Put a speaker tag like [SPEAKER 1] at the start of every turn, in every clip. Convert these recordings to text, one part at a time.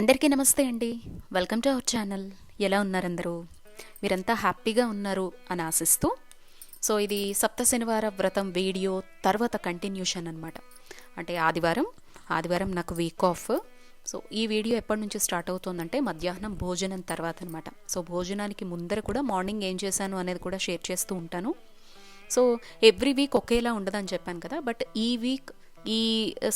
[SPEAKER 1] అందరికీ నమస్తే అండి. వెల్కమ్ టు అవర్ ఛానల్ ఎలా ఉన్నారందరూ? మీరంతా హ్యాపీగా ఉన్నారు అని ఆశిస్తూ. సో ఇది సప్త శనివార వ్రతం వీడియో తర్వాత కంటిన్యూషన్ అనమాట అంటే ఆదివారం. ఆదివారం నాకు వీక్ ఆఫ్ సో ఈ వీడియో ఎప్పటి నుంచి స్టార్ట్ అవుతుందంటే మధ్యాహ్నం భోజనం తర్వాత అనమాట సో భోజనానికి ముందర కూడా మార్నింగ్ ఏం చేశాను అనేది కూడా షేర్ చేస్తూ ఉంటాను. సో ఎవ్రీ వీక్ ఒకేలా ఉండదని చెప్పాను కదా. బట్ ఈ వీక్ ఈ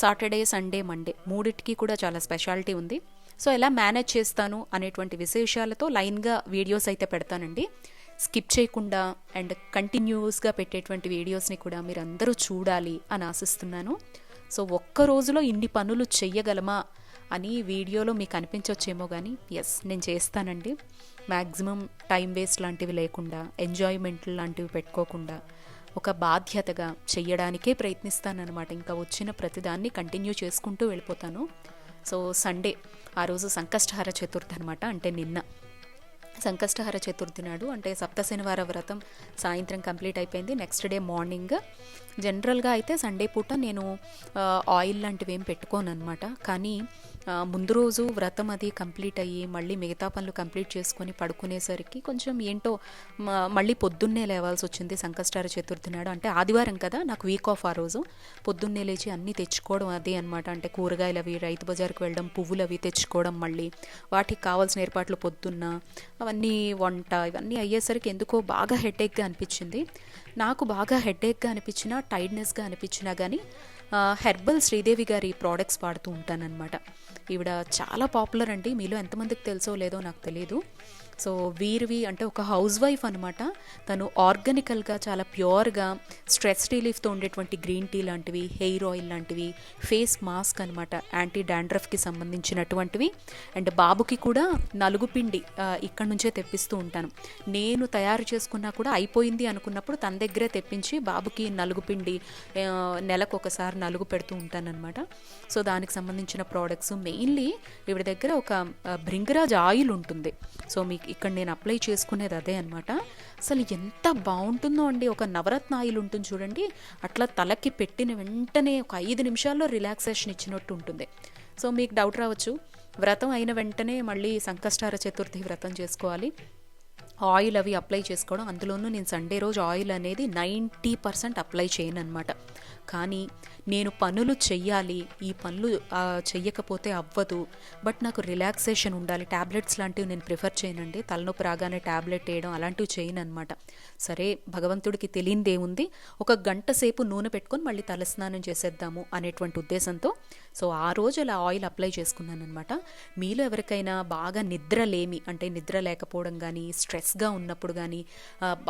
[SPEAKER 1] సాటర్డే సండే మండే మూడిటికి కూడా చాలా స్పెషాలిటీ ఉంది. సో ఎలా మేనేజ్ చేస్తాను అనేటువంటి విశేషాలతో లైన్గా వీడియోస్ అయితే పెడతానండి. స్కిప్ చేయకుండా అండ్ కంటిన్యూస్గా పెట్టేటువంటి వీడియోస్ని కూడా మీరు అందరూ చూడాలి అని ఆశిస్తున్నాను. సో ఒక్క రోజులో ఇన్ని పనులు చెయ్యగలమా అని వీడియోలో మీకు అనిపించవచ్చేమో కానీ ఎస్ నేను చేస్తానండి. మ్యాక్సిమం టైం వేస్ట్ లాంటివి లేకుండా ఎంజాయ్మెంట్ లాంటివి పెట్టుకోకుండా ఒక బాధ్యతగా చెయ్యడానికే ప్రయత్నిస్తానన్నమాట. ఇంకా వచ్చిన ప్రతిదాన్ని కంటిన్యూ చేసుకుంటూ వెళ్ళిపోతాను. సో సండే ఆ రోజు సంకష్టహార చతుర్థి అనమాట అంటే నిన్న. సంకష్టహర చతుర్థి నాడు అంటే సప్త శనివార వ్రతం సాయంత్రం కంప్లీట్ అయిపోయింది. నెక్స్ట్ డే మార్నింగ్ జనరల్గా అయితే సండే పూట నేను ఆయిల్ లాంటివి ఏం పెట్టుకోను అనమాట కానీ ముందు రోజు వ్రతం అది కంప్లీట్ అయ్యి మళ్ళీ మిగతా పనులు కంప్లీట్ చేసుకొని పడుకునేసరికి కొంచెం ఏంటో మళ్ళీ పొద్దున్నే లేవాల్సి వచ్చింది సంకష్టహర చతుర్థి నాడు. అంటే ఆదివారం కదా నాకు వీక్ ఆఫ్ ఆ రోజు. పొద్దున్నే లేచి అన్నీ తెచ్చుకోవడం అదే అనమాట అంటే కూరగాయలు అవి రైతు బజార్కి వెళ్ళడం పువ్వులు అవి తెచ్చుకోవడం మళ్ళీ. వాటికి కావాల్సిన ఏర్పాట్లు పొద్దున్న అవన్నీ వంట ఇవన్నీ అయ్యేసరికి ఎందుకో బాగా హెడేక్గా అనిపించింది. నాకు బాగా హెడేక్గా అనిపించినా టైర్డ్నెస్గా అనిపించినా కానీ హెర్బల్ శ్రీదేవి గారి ప్రోడక్ట్స్ వాడుతూ ఉంటానన్నమాట. ఈవిడ చాలా పాపులర్ అండి. మీలో ఎంతమందికి తెలుసో లేదో నాకు తెలియదు సో వీరివి అంటే ఒక హౌస్ వైఫ్ అనమాట తను ఆర్గానికల్గా చాలా ప్యూర్గా స్ట్రెస్ రిలీఫ్తో ఉండేటువంటి గ్రీన్ టీ లాంటివి హెయిర్ ఆయిల్ లాంటివి ఫేస్ మాస్క్ అనమాట యాంటీ డాండ్రఫ్కి సంబంధించినటువంటివి. అండ్ బాబుకి కూడా నలుగు పిండి ఇక్కడ నుంచే తెప్పిస్తూ ఉంటాను. నేను తయారు చేసుకున్నా కూడా అయిపోయింది అనుకున్నప్పుడు తన దగ్గరే తెప్పించి బాబుకి నలుగు పిండి నెలకు ఒకసారి నలుగు పెడుతూ ఉంటానన్నమాట. సో దానికి సంబంధించిన ప్రోడక్ట్స్ మెయిన్లీ ఇవి దగ్గర ఒక భృంగరాజ్ ఆయిల్ ఉంటుంది. సో మీకు ఇక్కడ నేను అప్లై చేసుకునేది అదే అనమాట అసలు ఎంత బాగుంటుందో అండి ఒక నవరత్న ఆయిల్ ఉంటుంది చూడండి అట్లా తలకి పెట్టిన వెంటనే ఒక ఐదు నిమిషాల్లో రిలాక్సేషన్ ఇచ్చినట్టు ఉంటుంది. సో మీకు డౌట్ రావచ్చు వ్రతం అయిన వెంటనే మళ్ళీ సంకష్టార చతుర్థి వ్రతం చేసుకోవాలి. ఆయిల్ అవి అప్లై చేసుకోవడం అందులోనూ నేను సండే రోజు ఆయిల్ అనేది నైంటీ పర్సెంట్ అప్లై చేయను అనమాట కానీ నేను పనులు చెయ్యాలి ఈ పనులు చెయ్యకపోతే అవ్వదు. బట్ నాకు రిలాక్సేషన్ ఉండాలి. ట్యాబ్లెట్స్ లాంటివి నేను ప్రిఫర్ చేయనండి. తలనొప్పి రాగానే ట్యాబ్లెట్ వేయడం అలాంటివి చేయను అనమాట సరే భగవంతుడికి తెలియనిదేముంది ఒక గంట సేపు నూనె పెట్టుకొని మళ్ళీ తలస్నానం చేసేద్దాము అనేటువంటి ఉద్దేశంతో సో ఆ రోజు అలా ఆయిల్ అప్లై చేసుకున్నాను అనమాట మీలో ఎవరికైనా బాగా నిద్ర లేమి అంటే నిద్ర లేకపోవడం కానీ స్ట్రెస్గా ఉన్నప్పుడు కానీ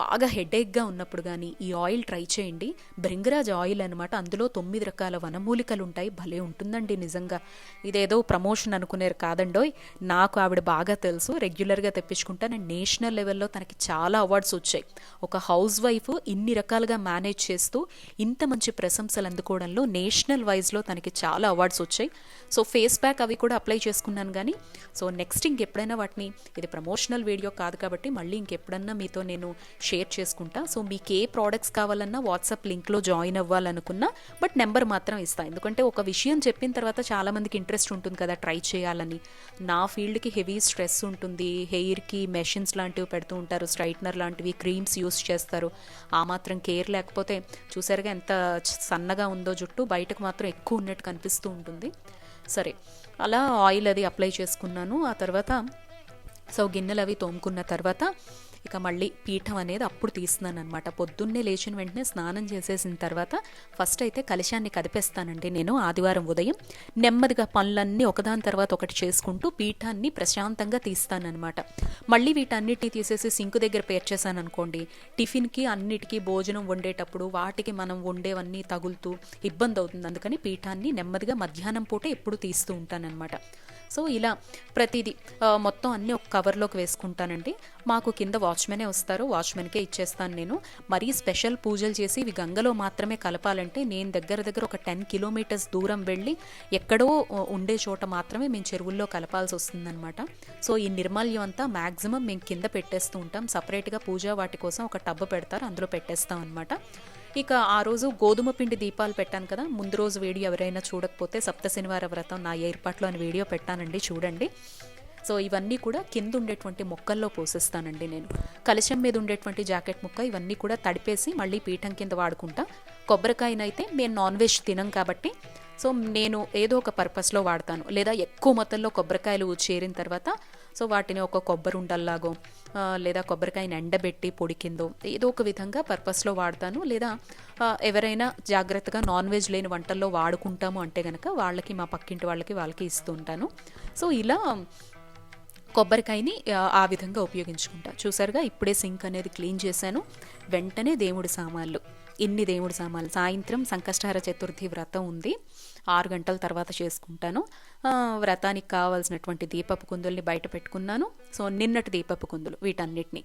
[SPEAKER 1] బాగా హెడేక్గా ఉన్నప్పుడు కానీ ఈ ఆయిల్ ట్రై చేయండి. భృంగరాజ్ ఆయిల్ అనమాట అందులో తొమ్మిది రకాల వనమూలికలు ఉంటాయి భలే ఉంటుందండి నిజంగా. ఇదేదో ప్రమోషన్ అనుకునేరు కాదండోయ్. నాకు ఆవిడ బాగా తెలుసు. రెగ్యులర్గా తెప్పించుకుంటా. నేను నేషనల్ లెవెల్లో తనకి చాలా అవార్డ్స్ వచ్చాయి. ఒక హౌస్ వైఫ్ ఇన్ని రకాలుగా మేనేజ్ చేస్తూ ఇంత మంచి ప్రశంసలు అందుకోవడంలో నేషనల్ వైజ్లో తనకి చాలా అవార్డ్స్ వచ్చాయి. సో ఫేస్ ప్యాక్ అవి కూడా అప్లై చేసుకున్నాను కానీ సో నెక్స్ట్ ఇంకెప్పుడైనా వాటిని ఇది ప్రమోషనల్ వీడియో కాదు కాబట్టి మళ్ళీ ఇంకెప్పుడన్నా మీతో నేను షేర్ చేసుకుంటా. సో మీకు ఏ ప్రోడక్ట్స్ కావాలన్నా వాట్సాప్ లింక్లో జాయిన్ అవ్వాలనుకున్నా బట్ నెంబర్ మాత్రం ఇస్తాను ఎందుకంటే ఒక విషయం చెప్పిన తర్వాత చాలామందికి ఇంట్రెస్ట్ ఉంటుంది కదా ట్రై చేయాలని. నా ఫీల్డ్కి హెవీ స్ట్రెస్ ఉంటుంది. హెయిర్కి మెషిన్స్ లాంటివి పెడుతూ ఉంటారు. స్ట్రైట్నర్ లాంటివి క్రీమ్స్ యూస్ చేస్తారు. ఆ మాత్రం కేర్ లేకపోతే చూసారుగా ఎంత సన్నగా ఉందో జుట్టు బయటకు మాత్రం ఎక్కువ ఉన్నట్టు కనిపిస్తూ ఉంటుంది. సరే అలా ఆయిల్ అది అప్లై చేసుకున్నాను. ఆ తర్వాత సో గిన్నెలు అవి తోముకున్న తర్వాత ఇక మళ్ళీ పీఠం అనేది అప్పుడు తీస్తున్నాను అనమాట పొద్దున్నే లేచిన వెంటనే స్నానం చేసేసిన తర్వాత ఫస్ట్ అయితే కలశాన్ని కదిపేస్తానండి నేను ఆదివారం ఉదయం. నెమ్మదిగా పనులన్నీ ఒకదాని తర్వాత ఒకటి చేసుకుంటూ పీఠాన్ని ప్రశాంతంగా తీస్తానన్నమాట. మళ్ళీ వీటన్నిటిని తీసేసి సింకు దగ్గర పేర్చేసాను అనుకోండి టిఫిన్కి అన్నిటికీ భోజనం వండేటప్పుడు వాటికి మనం వండేవన్నీ తగులుతూ ఇబ్బంది అవుతుంది. అందుకని పీఠాన్ని నెమ్మదిగా మధ్యాహ్నం పూట ఎప్పుడు తీస్తూ ఉంటానన్నమాట. సో ఇలా ప్రతిదీ మొత్తం అన్నీ ఒక కవర్లోకి వేసుకుంటానండి. మాకు కింద వాచ్మెనే వస్తారు వాచ్మెన్కే ఇచ్చేస్తాను నేను. మరీ స్పెషల్ పూజలు చేసి ఇవి గంగలో మాత్రమే కలపాలంటే నేను దగ్గర దగ్గర ఒక టెన్ కిలోమీటర్స్ దూరం వెళ్ళి ఎక్కడో ఉండే చోట మాత్రమే మేము చెరువుల్లో కలపాల్సి వస్తుందన్నమాట. సో ఈ నిర్మాల్యం అంతా మ్యాక్సిమం మేము కింద పెట్టేస్తూ ఉంటాం. సపరేట్గా పూజ వాటి కోసం ఒక టబ్ పెడతారు అందులో పెట్టేస్తాం అనమాట ఇక ఆ రోజు గోధుమ పిండి దీపాలు పెట్టాను కదా. ముందు రోజు వీడియో ఎవరైనా చూడకపోతే సప్త శనివార వ్రతం నా ఏర్పాట్లో అని వీడియో పెట్టానండి చూడండి. సో ఇవన్నీ కూడా కింద ఉండేటువంటి మొక్కల్లో పోసేస్తానండి నేను. కలశం మీద ఉండేటువంటి జాకెట్ ముక్క ఇవన్నీ కూడా తడిపేసి మళ్ళీ పీఠం కింద వాడుకుంటా. కొబ్బరికాయనైతే మేము నాన్ వెజ్ తినం కాబట్టి సో నేను ఏదో ఒక పర్పస్లో వాడతాను. లేదా ఎక్కువ మొత్తంలో కొబ్బరికాయలు చేరిన తర్వాత సో వాటిని ఒక కొబ్బరి ఉండల్లాగో లేదా కొబ్బరికాయని ఎండబెట్టి పొడి కిందో ఏదో ఒక విధంగా పర్పస్లో వాడతాను. లేదా ఎవరైనా జాగ్రత్తగా నాన్ వెజ్ లేని వంటల్లో వాడుకుంటాము అంటే కనుక వాళ్ళకి మా పక్కింటి వాళ్ళకి వాళ్ళకి ఇస్తూ ఉంటాను. సో ఇలా కొబ్బరికాయని ఆ, ఆ విధంగా ఉపయోగించుకుంటా. చూసారుగా ఇప్పుడే సింక్ అనేది క్లీన్ చేశాను. వెంటనే దేవుడి సామాన్లు ఇన్ని దేవుడి సామాన్లు. సాయంత్రం సంకష్టహార చతుర్థి వ్రతం ఉంది. ఆరు గంటల తర్వాత చేసుకుంటాను. వ్రతానికి కావాల్సినటువంటి దీపపు కుందుల్ని బయట పెట్టుకున్నాను. సో నిన్నటి దీపపు కుందులు వీటన్నిటిని.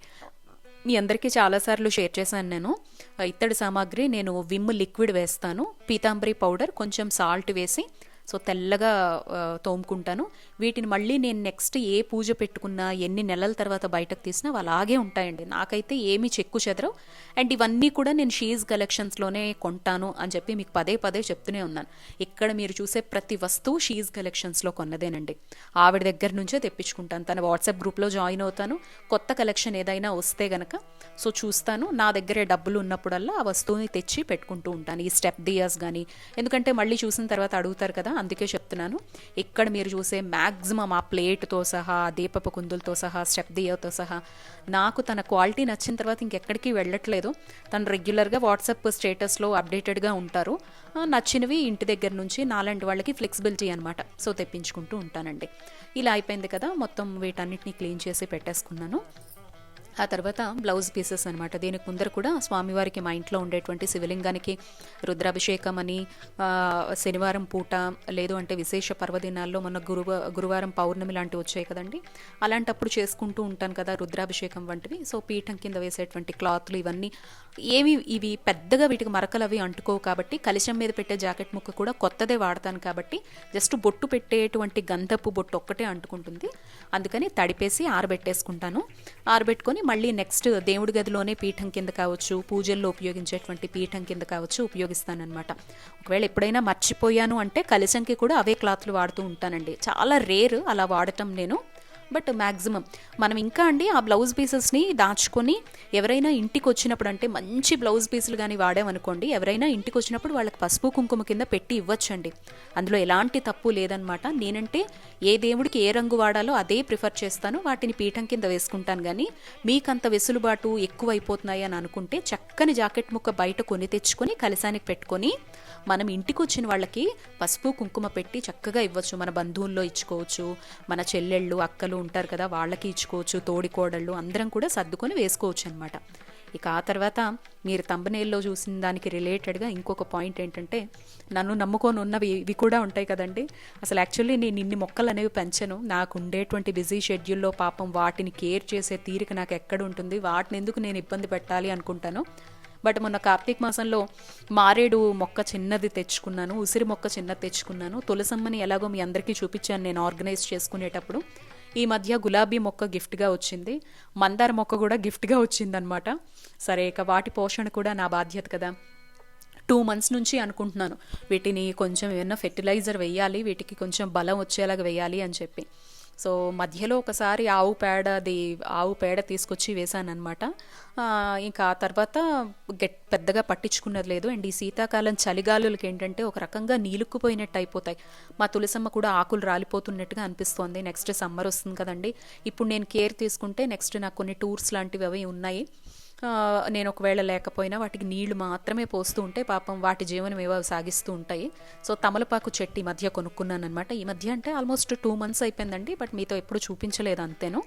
[SPEAKER 1] మీ అందరికీ చాలాసార్లు షేర్ చేశాను నేను. ఇత్తడి సామాగ్రి నేను విమ్ లిక్విడ్ వేస్తాను. పీతాంబరి పౌడర్ కొంచెం సాల్ట్ వేసి సో తెల్లగా తోముకుంటాను. వీటిని మళ్ళీ నేను నెక్స్ట్ ఏ పూజ పెట్టుకున్నా ఎన్ని నెలల తర్వాత బయటకు తీసినా అలాగే ఉంటాయండి. నాకైతే ఏమీ చెక్కు చెదరవు. అండ్ ఇవన్నీ కూడా నేను షీజ్ కలెక్షన్స్లోనే కొంటాను అని చెప్పి మీకు పదే పదే చెప్తూనే ఉన్నాను. ఇక్కడ మీరు చూసే ప్రతి వస్తువు షీజ్ కలెక్షన్స్లో కొన్నదేనండి. ఆవిడ దగ్గర నుంచే తెప్పించుకుంటాను. తన వాట్సాప్ గ్రూప్లో జాయిన్ అవుతాను. కొత్త కలెక్షన్ ఏదైనా వస్తే గనక సో చూస్తాను. నా దగ్గరే డబ్బులు ఉన్నప్పుడల్లా ఆ వస్తువుని తెచ్చి పెట్టుకుంటూ ఉంటాను. ఈ స్టెప్ దియాస్ కానీ ఎందుకంటే మళ్ళీ చూసిన తర్వాత అడుగుతారు కదా అందుకే చెప్తున్నాను. ఇక్కడ మీరు చూసే మ్యాక్సిమం ఆ ప్లేట్తో సహా దీపపు కుందులతో సహా స్టెప్ సహా నాకు తన క్వాలిటీ నచ్చిన తర్వాత ఇంకెక్కడికి వెళ్ళట్లేదు. తను రెగ్యులర్గా వాట్సాప్ స్టేటస్లో అప్డేటెడ్గా ఉంటారు. నచ్చినవి ఇంటి దగ్గర నుంచి నాలాంటి వాళ్ళకి ఫ్లెక్సిబిలిటీ అనమాట సో తెప్పించుకుంటూ ఉంటానండి. ఇలా అయిపోయింది కదా మొత్తం వీటన్నిటిని క్లీన్ చేసి పెట్టేసుకున్నాను. ఆ తర్వాత బ్లౌజ్ పీసెస్ అనమాట దీనికి ముందర కూడా స్వామివారికి మా ఇంట్లో ఉండేటువంటి శివలింగానికి రుద్రాభిషేకం అని శనివారం పూట లేదు అంటే విశేష పర్వదినాల్లో మొన్న గురువ గురువారం పౌర్ణమి లాంటివి వచ్చాయి కదండి. అలాంటప్పుడు చేసుకుంటూ ఉంటాను కదా రుద్రాభిషేకం వంటివి. సో పీఠం కింద వేసేటువంటి క్లాత్లు ఇవన్నీ ఏమి ఇవి పెద్దగా వీటికి మరకలు అవి అంటుకోవు కాబట్టి కలిశం మీద పెట్టే జాకెట్ ముక్క కూడా కొత్తదే వాడతాను కాబట్టి జస్ట్ బొట్టు పెట్టేటువంటి గంధపు బొట్టు ఒక్కటే అంటుకుంటుంది. అందుకని తడిపేసి ఆరబెట్టేసుకుంటాను. ఆరబెట్టుకొని మళ్ళీ నెక్స్ట్ దేవుడి గదిలోనే పీఠం కింద కావచ్చు పూజల్లో ఉపయోగించేటువంటి పీఠం కింద కావచ్చు ఉపయోగిస్తానన్నమాట. ఒకవేళ ఎప్పుడైనా మర్చిపోయాను అంటే కలిసంకి కూడా అవే క్లాత్లు వాడుతూ ఉంటానండి. చాలా రేర్ అలా వాడటం నేను. బట్ మ్యాక్సిమం మనం ఇంకా అండి ఆ బ్లౌజ్ పీసెస్ని దాచుకొని ఎవరైనా ఇంటికి వచ్చినప్పుడు అంటే మంచి బ్లౌజ్ పీసులు కానీ వాడామనుకోండి ఎవరైనా ఇంటికి వచ్చినప్పుడు వాళ్ళకి పసుపు కుంకుమ కింద పెట్టి ఇవ్వచ్చండి. అందులో ఎలాంటి తప్పు లేదనమాట. నేనంటే ఏ దేవుడికి ఏ రంగు వాడాలో అదే ప్రిఫర్ చేస్తాను. వాటిని పీఠం కింద వేసుకుంటాను కానీ మీకంత వెసులుబాటు ఎక్కువ అయిపోతున్నాయి అని అనుకుంటే చక్కని జాకెట్ ముక్క బయట కొని తెచ్చుకొని కలసానికి పెట్టుకొని మనం ఇంటికి వచ్చిన వాళ్ళకి పసుపు కుంకుమ పెట్టి చక్కగా ఇవ్వచ్చు. మన బంధువుల్లో ఇచ్చుకోవచ్చు మన చెల్లెళ్ళు అక్కలు ఉంటారు కదా వాళ్ళకి ఇచ్చుకోవచ్చు తోడికోడళ్ళు అందరం కూడా సర్దుకొని వేసుకోవచ్చు అనమాట ఇక ఆ తర్వాత మీరు తంబనేల్లో చూసిన దానికి రిలేటెడ్గా ఇంకొక పాయింట్ ఏంటంటే నన్ను నమ్ముకొని ఉన్నవి ఇవి కూడా ఉంటాయి కదండి. అసలు యాక్చువల్లీ నేను ఇన్ని మొక్కలు అనేవి పెంచను. నాకు ఉండేటువంటి బిజీ షెడ్యూల్లో పాపం వాటిని కేర్ చేసే తీరిక నాకు ఎక్కడ ఉంటుంది? వాటిని ఎందుకు నేను ఇబ్బంది పెట్టాలి అనుకుంటాను. బట్ మొన్న కార్తీక మాసంలో మారేడు మొక్క చిన్నది తెచ్చుకున్నాను ఉసిరి మొక్క చిన్నది తెచ్చుకున్నాను. తులసమ్మని ఎలాగో మీ అందరికీ చూపించాను నేను ఆర్గనైజ్ చేసుకునేటప్పుడు. ఈ మధ్య గులాబీ మొక్క గిఫ్ట్గా వచ్చింది. మందార మొక్క కూడా గిఫ్ట్గా వచ్చిందనమాట సరే ఇక వాటి పోషణ కూడా నా బాధ్యత కదా. టూ మంత్స్ నుంచి అనుకుంటున్నాను. వీటిని కొంచెం ఏమైనా ఫెర్టిలైజర్ వేయాలి వీటికి కొంచెం బలం వచ్చేలాగా వేయాలి అని చెప్పి. సో మధ్యలో ఒకసారి ఆవు పేడది ఆవు పేడ తీసుకొచ్చి వేశానమాట అనమాట ఇంకా ఆ తర్వాత గెట్ పెద్దగా పట్టించుకున్నది లేదు. అండ్ ఈ శీతాకాలం చలిగాలులకి ఏంటంటే ఒక రకంగా నీలుక్కుపోయినట్టు అయిపోతాయి. మా తులసమ్మ కూడా ఆకులు రాలిపోతున్నట్టుగా అనిపిస్తోంది. నెక్స్ట్ సమ్మర్ వస్తుంది కదండి. ఇప్పుడు నేను కేర్ తీసుకుంటే నెక్స్ట్ నాకు కొన్ని టూర్స్ లాంటివి అవి ఉన్నాయి. నేను ఒకవేళ లేకపోయినా వాటికి నీళ్ళు మాత్రమే పోస్తూ ఉంటే పాపం వాటి జీవనం ఏవో సాగిస్తూ ఉంటాయి. సో తమలపాకు చెట్టు ఈ మధ్య కొనుక్కున్నాను అనమాట ఈ మధ్య అంటే ఆల్మోస్ట్ టూ మంత్స్ అయిపోయిందండి బట్ మీతో ఎప్పుడు చూపించలేదు అంతేను.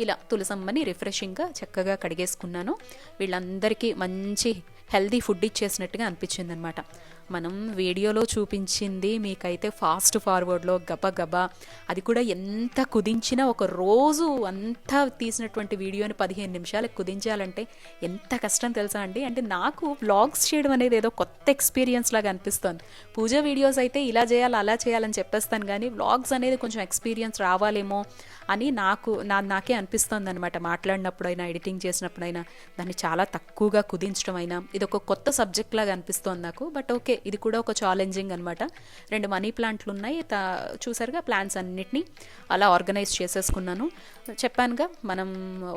[SPEAKER 1] ఇలా తులసమ్మని రిఫ్రెషింగ్గా చక్కగా కడిగేసుకున్నాను. వీళ్ళందరికీ మంచి హెల్దీ ఫుడ్ ఇచ్చేసినట్టుగా అనిపించింది అనమాట మనం వీడియోలో చూపించింది మీకైతే ఫాస్ట్ ఫార్వర్డ్లో గబగబా అది కూడా ఎంత కుదించినా ఒక రోజు అంతా తీసినటువంటి వీడియోని పదిహేను నిమిషాలకు కుదించాలంటే ఎంత కష్టం తెలుసా అండి? అంటే నాకు వ్లాగ్స్ చేయడం అనేది ఏదో కొత్త ఎక్స్పీరియన్స్ లాగా అనిపిస్తుంది. పూజ వీడియోస్ అయితే ఇలా చేయాలి అలా చేయాలని చెప్పేస్తాను కానీ వ్లాగ్స్ అనేది కొంచెం ఎక్స్పీరియన్స్ రావాలేమో అని నాకు నా నాకే అనిపిస్తుంది అనమాట మాట్లాడినప్పుడైనా ఎడిటింగ్ చేసినప్పుడైనా దాన్ని చాలా తక్కువగా కుదించడం అయినా ఇది ఒక కొత్త సబ్జెక్ట్ లాగా అనిపిస్తోంది నాకు బట్ ఓకే ఇది కూడా ఒక ఛాలెంజింగ్ అనమాట రెండు మనీ ప్లాంట్లు ఉన్నాయి. చూసారుగా ప్లాంట్స్ అన్నిటినీ అలా ఆర్గనైజ్ చేసేసుకున్నాను. చెప్పానుగా మనం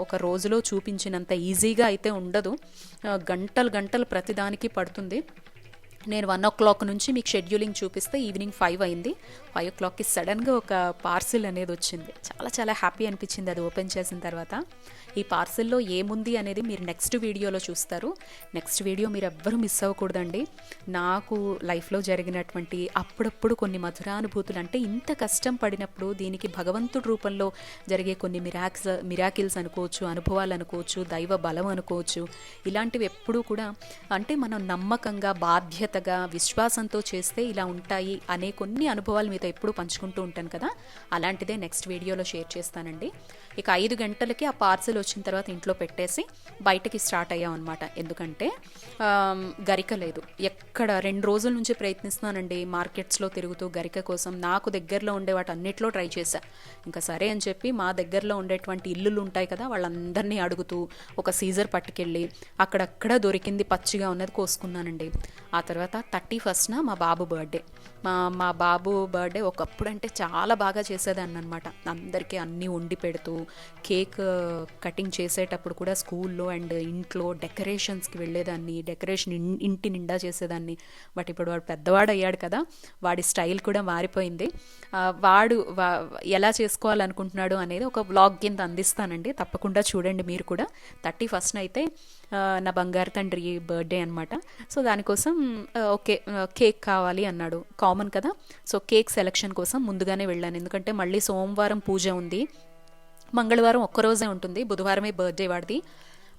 [SPEAKER 1] ఒక రోజులో చూపించినంత ఈజీగా అయితే ఉండదు. గంటలు గంటలు ప్రతిదానికి పడుతుంది. నేను వన్ ఓ క్లాక్ నుంచి మీకు షెడ్యూలింగ్ చూపిస్తే ఈవినింగ్ ఫైవ్ అయింది. ఫైవ్ ఓ క్లాక్కి సడన్గా ఒక పార్సిల్ అనేది వచ్చింది. చాలా చాలా హ్యాపీ అనిపించింది అది ఓపెన్ చేసిన తర్వాత. ఈ పార్సిల్లో ఏముంది అనేది మీరు నెక్స్ట్ వీడియోలో చూస్తారు. నెక్స్ట్ వీడియో మీరు ఎవ్వరూ మిస్ అవ్వకూడదండి. నాకు లైఫ్లో జరిగినటువంటి అప్పుడప్పుడు కొన్ని మధురానుభూతులు అంటే ఇంత కష్టం పడినప్పుడు దీనికి భగవంతుడి రూపంలో జరిగే కొన్ని మిరాక్స్ మిరాకిల్స్ అనుకోవచ్చు అనుభవాలు అనుకోవచ్చు దైవ బలం అనుకోవచ్చు ఇలాంటివి ఎప్పుడూ కూడా అంటే మనం నమ్మకంగా బాధ్యత బాధ్యతగా విశ్వాసంతో చేస్తే ఇలా ఉంటాయి అనే కొన్ని అనుభవాలు మీతో ఎప్పుడూ పంచుకుంటూ ఉంటాను కదా. అలాంటిదే నెక్స్ట్ వీడియోలో షేర్ చేస్తానండి. ఇక ఐదు గంటలకి ఆ పార్సల్ వచ్చిన తర్వాత ఇంట్లో పెట్టేసి బయటకి స్టార్ట్ అయ్యాం అనమాట ఎందుకంటే గరిక లేదు. ఎక్కడ రెండు రోజుల నుంచి ప్రయత్నిస్తున్నానండి మార్కెట్స్లో తిరుగుతూ గరిక కోసం. నాకు దగ్గరలో ఉండే వాటి అన్నిట్లో ట్రై చేశా. ఇంకా సరే అని చెప్పి మా దగ్గరలో ఉండేటువంటి ఇల్లులు ఉంటాయి కదా వాళ్ళందరినీ అడుగుతూ ఒక సీజర్ పట్టుకెళ్ళి అక్కడక్కడ దొరికింది పచ్చిగా ఉన్నది కోసుకున్నానండి. ఆ తర్వాత తర్వాత థర్టీ ఫస్ట్న మా బాబు బర్త్డే. మా మా బాబు బర్త్డే ఒకప్పుడు అంటే చాలా బాగా చేసేదాన్ని అనమాట అందరికీ అన్నీ వండి పెడుతూ కేక్ కటింగ్ చేసేటప్పుడు కూడా స్కూల్లో అండ్ ఇంట్లో డెకరేషన్స్కి వెళ్ళేదాన్ని డెకరేషన్ ఇంటి నిండా చేసేదాన్ని. బట్ ఇప్పుడు వాడు పెద్దవాడు అయ్యాడు కదా వాడి స్టైల్ కూడా మారిపోయింది. వాడు ఎలా చేసుకోవాలనుకుంటున్నాడు అనేది ఒక బ్లాగ్ కింద అందిస్తానండి. తప్పకుండా చూడండి మీరు కూడా. థర్టీ ఫస్ట్ అయితే నా బంగారు తండ్రి బర్త్డే అనమాట సో దానికోసం ఓకే కేక్ కావాలి అన్నాడు. కామన్ కదా? సో కేక్ సెలక్షన్ కోసం ముందుగానే వెళ్ళాను. ఎందుకంటే మళ్ళీ సోమవారం పూజ ఉంది. మంగళవారం ఒక్కరోజే ఉంటుంది. బుధవారమే బర్త్డే వాడిది.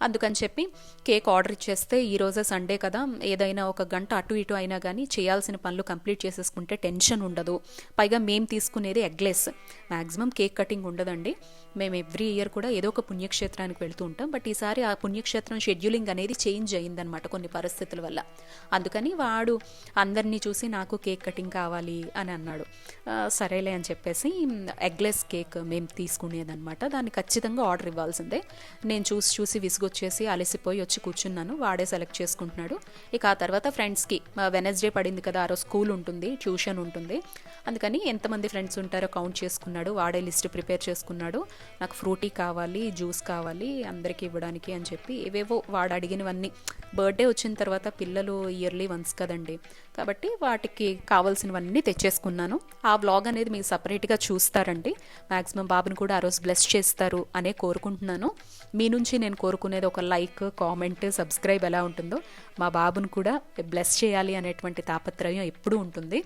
[SPEAKER 1] అందుకని చెప్పి కేక్ ఆర్డర్ ఇచ్చేస్తే ఈరోజే సండే కదా. ఏదైనా ఒక గంట అటు ఇటు అయినా కానీ చేయాల్సిన పనులు కంప్లీట్ చేసేసుకుంటే టెన్షన్ ఉండదు. పైగా మేము తీసుకునేది ఎగ్లెస్ మ్యాక్సిమం కేక్ కటింగ్ ఉండదండి. మేము ఎవ్రీ ఇయర్ కూడా ఏదో ఒక పుణ్యక్షేత్రానికి వెళ్తూ ఉంటాం. బట్ ఈసారి ఆ పుణ్యక్షేత్రం షెడ్యూలింగ్ అనేది చేంజ్ అయ్యిందనమాట కొన్ని పరిస్థితుల వల్ల. అందుకని వాడు అందరినీ చూసి నాకు కేక్ కటింగ్ కావాలి అని అన్నాడు. సరేలే అని చెప్పేసి ఎగ్లెస్ కేక్ మేము తీసుకునేదనమాట దాన్ని ఖచ్చితంగా ఆర్డర్ ఇవ్వాల్సిందే. నేను చూసి చూసి విసుగొచ్చేసి అలసిపోయి వచ్చి కూర్చున్నాను. వాడే సెలెక్ట్ చేసుకుంటున్నాడు. ఇక ఆ తర్వాత ఫ్రెండ్స్కి వెనస్డే పడింది కదా ఆ రోజు స్కూల్ ఉంటుంది ట్యూషన్ ఉంటుంది. అందుకని ఎంతమంది ఫ్రెండ్స్ ఉంటారో కౌంట్ చేసుకున్నాడు. వాడే లిస్ట్ ప్రిపేర్ చేసుకున్నాడు. నాకు ఫ్రూటీ కావాలి జ్యూస్ కావాలి అందరికీ ఇవ్వడానికి అని చెప్పి ఏవేవో వాడు అడిగినవన్నీ. బర్త్డే వచ్చిన తర్వాత పిల్లలు ఇయర్లీ వన్స్ కదండి. కాబట్టి వాటికి కావాల్సినవన్నీ తెచ్చేసుకున్నాను. ఆ బ్లాగ్ అనేది మీరు సపరేట్గా చూస్తారండి. మ్యాక్సిమం బాబుని కూడా ఆ రోజు బ్లెస్ చేస్తారు అనే కోరుకుంటున్నాను. మీ నుంచి నేను కోరుకునేది ఒక లైక్ కామెంట్ సబ్స్క్రైబ్ ఎలా ఉంటుందో మా బాబుని కూడా బ్లెస్ చేయాలి అనేటువంటి తాపత్రయం ఎప్పుడూ ఉంటుంది.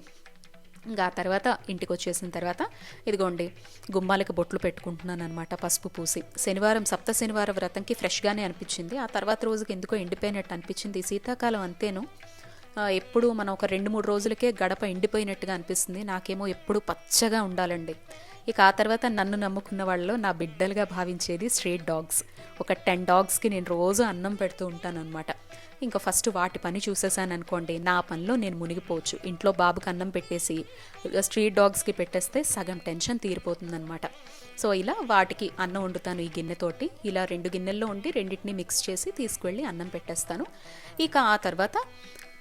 [SPEAKER 1] ఇంకా ఆ తర్వాత ఇంటికి వచ్చేసిన తర్వాత ఇదిగోండి గుమ్మాలకి బొట్లు పెట్టుకుంటున్నాను అనమాట పసుపు పూసి. శనివారం సప్త శనివారం వ్రతంకి ఫ్రెష్గానే అనిపించింది. ఆ తర్వాత రోజుకి ఎందుకో ఎండిపోయినట్టు అనిపించింది. శీతాకాలం అంతేను. ఎప్పుడు మనం ఒక రెండు మూడు రోజులకే గడప ఎండిపోయినట్టుగా అనిపిస్తుంది. నాకేమో ఎప్పుడు పచ్చగా ఉండాలండి. ఇక ఆ తర్వాత నన్ను నమ్ముకున్న వాళ్ళలో నా బిడ్డలుగా భావించేది స్ట్రీట్ డాగ్స్. ఒక టెన్ డాగ్స్కి నేను రోజు అన్నం పెడుతూ ఉంటాను అనమాట ఇంకా ఫస్ట్ వాటి పని చూసేసాను అనుకోండి నా పనిలో నేను మునిగిపోవచ్చు. ఇంట్లో బాబుకి అన్నం పెట్టేసి స్ట్రీట్ డాగ్స్కి పెట్టేస్తే సగం టెన్షన్ తీరిపోతుందనమాట సో ఇలా వాటికి అన్నం వండుతాను ఈ గిన్నెతోటి. ఇలా రెండు గిన్నెల్లో ఉండి రెండింటిని మిక్స్ చేసి తీసుకువెళ్ళి అన్నం పెట్టేస్తాను. ఇక ఆ తర్వాత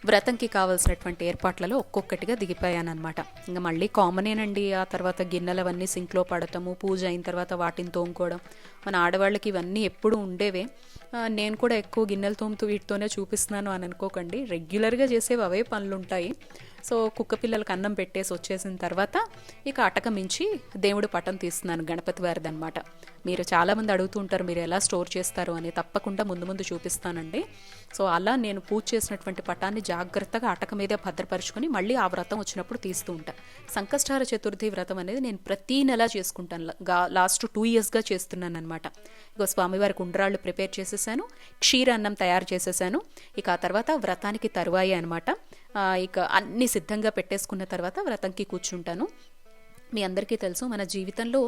[SPEAKER 1] వ్రతంకి కావాల్సినటువంటి ఏర్పాట్లలో ఒక్కొక్కటిగా దిగిపోయానమాట ఇంకా మళ్ళీ కామనేనండి ఆ తర్వాత గిన్నెలు అవన్నీ సింక్లో పడటము పూజ అయిన తర్వాత వాటిని తోముకోవడం. మన ఆడవాళ్ళకి ఇవన్నీ ఎప్పుడూ ఉండేవే. నేను కూడా ఎక్కువ గిన్నెలు తోముతూ వీటితోనే చూపిస్తున్నాను అని అనుకోకండి. రెగ్యులర్గా చేసేవి అవే పనులు ఉంటాయి సో కుక్క పిల్లలకు అన్నం పెట్టేసి వచ్చేసిన తర్వాత ఇక అటక మించి దేవుడు పటం తీస్తున్నాను గణపతి వారిది అనమాట మీరు చాలామంది అడుగుతూ ఉంటారు మీరు ఎలా స్టోర్ చేస్తారు అని తప్పకుండా ముందు ముందు చూపిస్తానండి. సో అలా నేను పూజ చేసినటువంటి పటాన్ని జాగ్రత్తగా అటక మీదే భద్రపరుచుకొని మళ్ళీ ఆ వ్రతం వచ్చినప్పుడు తీస్తూ ఉంటాను సంకష్టార చతుర్థి వ్రతం అనేది నేను ప్రతీ నెల చేసుకుంటాను. లాస్ట్ టూ ఇయర్స్గా చేస్తున్నాను అనమాట ఇక స్వామివారికి ఉండ్రాళ్ళు ప్రిపేర్ చేసేసాను క్షీరాన్నం తయారు చేసేసాను. ఇక ఆ తర్వాత వ్రతానికి తరువాయి అనమాట ఇక అన్ని సిద్ధంగా పెట్టేసుకున్న తర్వాత వ్రతంకి కూర్చుంటాను. మీ అందరికీ తెలుసు మన జీవితంలో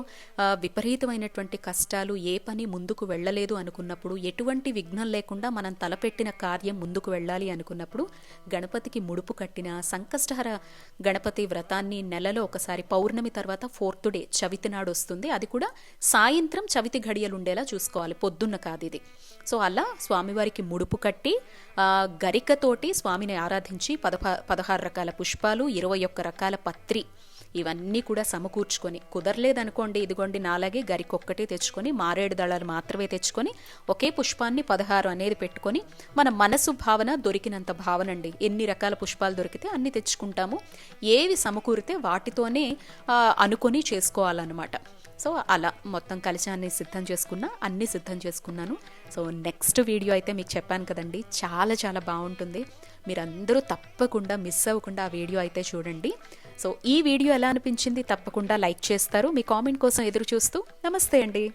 [SPEAKER 1] విపరీతమైనటువంటి కష్టాలు ఏ పని ముందుకు వెళ్ళలేదు అనుకున్నప్పుడు ఎటువంటి విఘ్నం లేకుండా మనం తలపెట్టిన కార్యం ముందుకు వెళ్ళాలి అనుకున్నప్పుడు గణపతికి ముడుపు కట్టిన సంకష్టహర గణపతి వ్రతాన్ని నెలలో ఒకసారి పౌర్ణమి తర్వాత ఫోర్త్ డే చవితి నాడు వస్తుంది. అది కూడా సాయంత్రం చవితి ఘడియలు ఉండేలా చూసుకోవాలి. పొద్దున్న కాదు ఇది. సో అలా స్వామివారికి ముడుపు కట్టి గరికతోటి స్వామిని ఆరాధించి పదహ పదహారు రకాల పుష్పాలు ఇరవై ఒక్క రకాల పత్రి ఇవన్నీ కూడా సమకూర్చుకొని కుదరలేదనుకోండి ఇదిగోండి నాలాగే గరికొక్కటే తెచ్చుకొని మారేడు దళాలు మాత్రమే తెచ్చుకొని ఒకే పుష్పాన్ని పదహారు అనేది పెట్టుకొని మన మనసు భావన దొరికినంత భావన అండి ఎన్ని రకాల పుష్పాలు దొరికితే అన్ని తెచ్చుకుంటాము. ఏవి సమకూరితే వాటితోనే అనుకొని చేసుకోవాలన్నమాట. సో అలా మొత్తం కలిశాన్ని సిద్ధం చేసుకున్నా అన్నీ సిద్ధం చేసుకున్నాను. సో నెక్స్ట్ వీడియో అయితే మీకు చెప్పాను కదండి. చాలా చాలా బాగుంటుంది. మీరందరూ తప్పకుండా మిస్ అవ్వకుండా ఆ వీడియో అయితే చూడండి. సో ఈ వీడియో ఎలా అనిపించింది తప్పకుండా లైక్ చేస్తారు. మీ కామెంట్ కోసం ఎదురు చూస్తూ నమస్తే అండి.